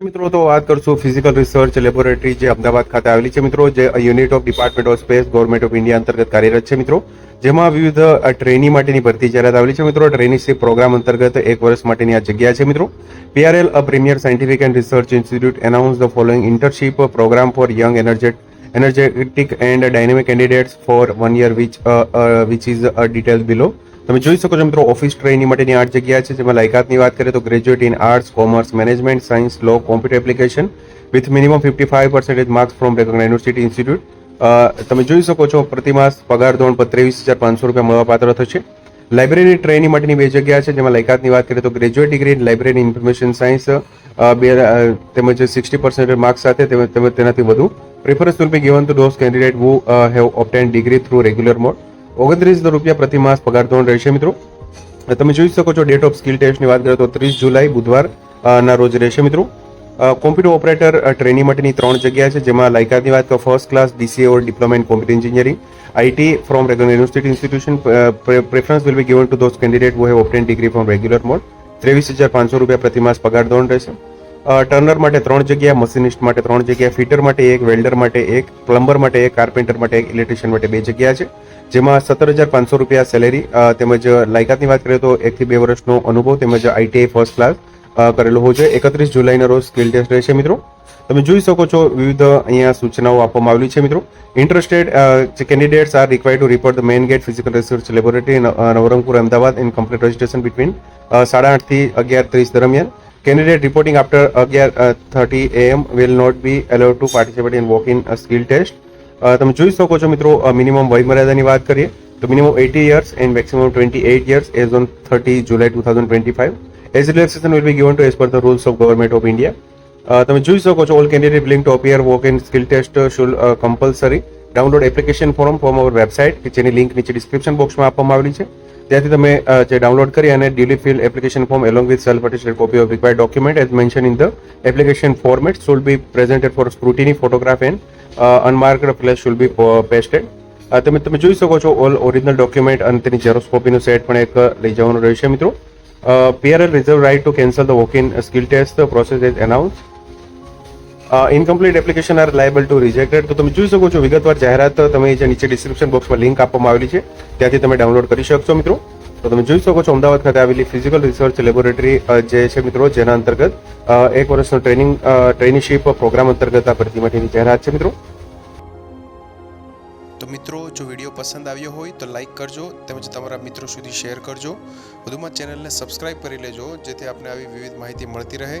મિત્રો, તો વાત કરશું ફિઝિકલ રિસર્ચ લેબોરેટરી જે અમદાવાદ ખાતે આવેલી છે. મિત્રો, જે unit of department of space government of India અંતર્ગત કાર્યરત છે, મિત્રો. જેમાં વિવિધ ટ્રેની માટેની ભરતી જાહેરાત આવેલી છે, મિત્રો. ટ્રેનીશીપ પ્રોગ્રામ અંતર્ગત એક વર્ષ માટેની આ જગ્યા છે, મિત્રો. PRL a premier scientific and research institute announce the following internship programme for young energetic energetic and dynamic candidates for one year which which is detailed below. તમે જોઈ શકો છો મિત્રો, ઓફિસ ટ્રેનિંગ માટેની આઠ જગ્યા છે. જેમાં લાયકાતની વાત કરીએ તો graduate in arts, commerce, management, science, law, computer application with minimum fifty five percentage marks from recognise university institute. તમે જોઈ શકો છો પ્રતિમાસ પગાર ધોરણ પર ત્રેવીસ હજાર પાંચસો રૂપિયા મળવાપાત્ર થશે. લાઇબ્રેરી ટ્રેનિંગ માટેની બે જગ્યા છે. જેમાં લાયકાતની વાત કરીએ તો graduate degree in library information science બે તેમજ સિક્સટી પર્સન્ટ માર્ક્સ સાથે તેમજ તેનાથી વધુ. Preference will be given to those candidate who have obtain degree through regular mode. ઓગણત્રીસ રૂપિયા પ્રતિ માસ પગાર ધોરણ રહેશે મિત્રો. તમે જોઈ શકો છો ડેટ ઓફ સ્કિલ ટેસ્ટની વાત કરીએ તો ત્રીસ જુલાઈ બુધવાર ના રોજ રહેશે મિત્રો. કોમ્પ્યુટર ઓપરેટર ટ્રેનિંગ માટેની ત્રણ જગ્યા છે, જેમાં લાયકાતની વાત તો first class DCA or diploma in computer engineering IT from regular university institution preference will be given to those candidate who have obtain degree from regular mode ત્રેવીસ હજાર પાંચસો રૂપિયા પ્રતિ માસ પગાર ધોરણ રહેશે. ટર્નર માટે ત્રણ જગ્યા, મશીનિસ્ટ માટે ત્રણ જગ્યા, ફિટર માટે એક, વેલ્ડર માટે એક, પ્લમ્બર માટે એક, કાર્પેન્ટર માટે એક, ઇલેક્ટ્રિશિયન માટે બે જગ્યા છે. જેમાં સત્તર હજાર પાંચસો રૂપિયા સેલેરી તેમજ લાયકાતની વાત કરીએ તો એકથી બે વર્ષનો અનુભવ તેમજ આઈટીઆઈ ફર્સ્ટ ક્લાસ કરેલો હોવો જોઈએ. એકત્રીસ જુલાઈના રોજ સ્કિલ ટેસ્ટ રહેશે મિત્રો. તમે જોઈ શકો છો વિવિધ અહીંયા સૂચનાઓ આપવામાં આવેલી છે મિત્રો. Interested candidates are required to report the main gate physical research laboratory Navrangpura, Ahmedabad in complete registration between સાડા આઠથી અગિયાર ત્રીસ દરમિયાન. Candidate reporting after uh, 30 am will not be allowed to participate in uh, skill test. Uh, તમે જોઈ શકો છો મિત્રો મિનિમમ વય મર્યાદાની વાત કરીએ તો minimum eighteen years and maximum twenty eight years as on thirty July two thousand twenty five as relaxation will be given to as per the rules of government of India તમે જોઈ શકો છો all candidate link to appear walk in skill test shall compulsory download application form form our website કે જેની link નીચે description બોક્સમાં આપવામાં આવેલી છે. ત્યાંથી તમે જે ડાઉનલોડ કરી અને duly fill application form along with self attested copy of required document as mention in the application format shall be presented for scrutiny photograph and unmarked place shall be pasted તમે તમે જોઈ શકો છો all original document અને તેની xerox કોપીનું set પણ એક લઈ જવાનું રહેશે મિત્રો. PRL reserve right to cancel the walk in skill test process as announce incomplete application are liable to rejected તો તમે જોઈ શકો છો, વિગતવાર જાહેરાત તમે જે નીચે ડિસ્ક્રિપ્શન બોક્સમાં લિંક આપવામાં આવેલી છે, ત્યાંથી તમે ડાઉનલોડ કરી શકશો મિત્રો. તો તમે જોઈ શકો છો અમદાવાદ ખાતે આવેલી ફિઝિકલ રિસર્ચ લેબોરેટરી જે છે મિત્રો, જેના અંતર્ગત એક વર્ષનો ટ્રેનિંગ ટ્રેનિશીપ પ્રોગ્રામ અંતર્ગત આ ભરતી માટેની જાહેરાત છે મિત્રો. તો મિત્રો, જો વીડિયો પસંદ આવ્યો હોય તો લાઇક કરજો, તેમજ તમારા મિત્રો સુધી શેર કરજો. વધુમાં ચેનલને સબસ્ક્રાઇબ કરી લેજો, જેથી આપને આવી વિવિધ માહિતી મળતી રહે.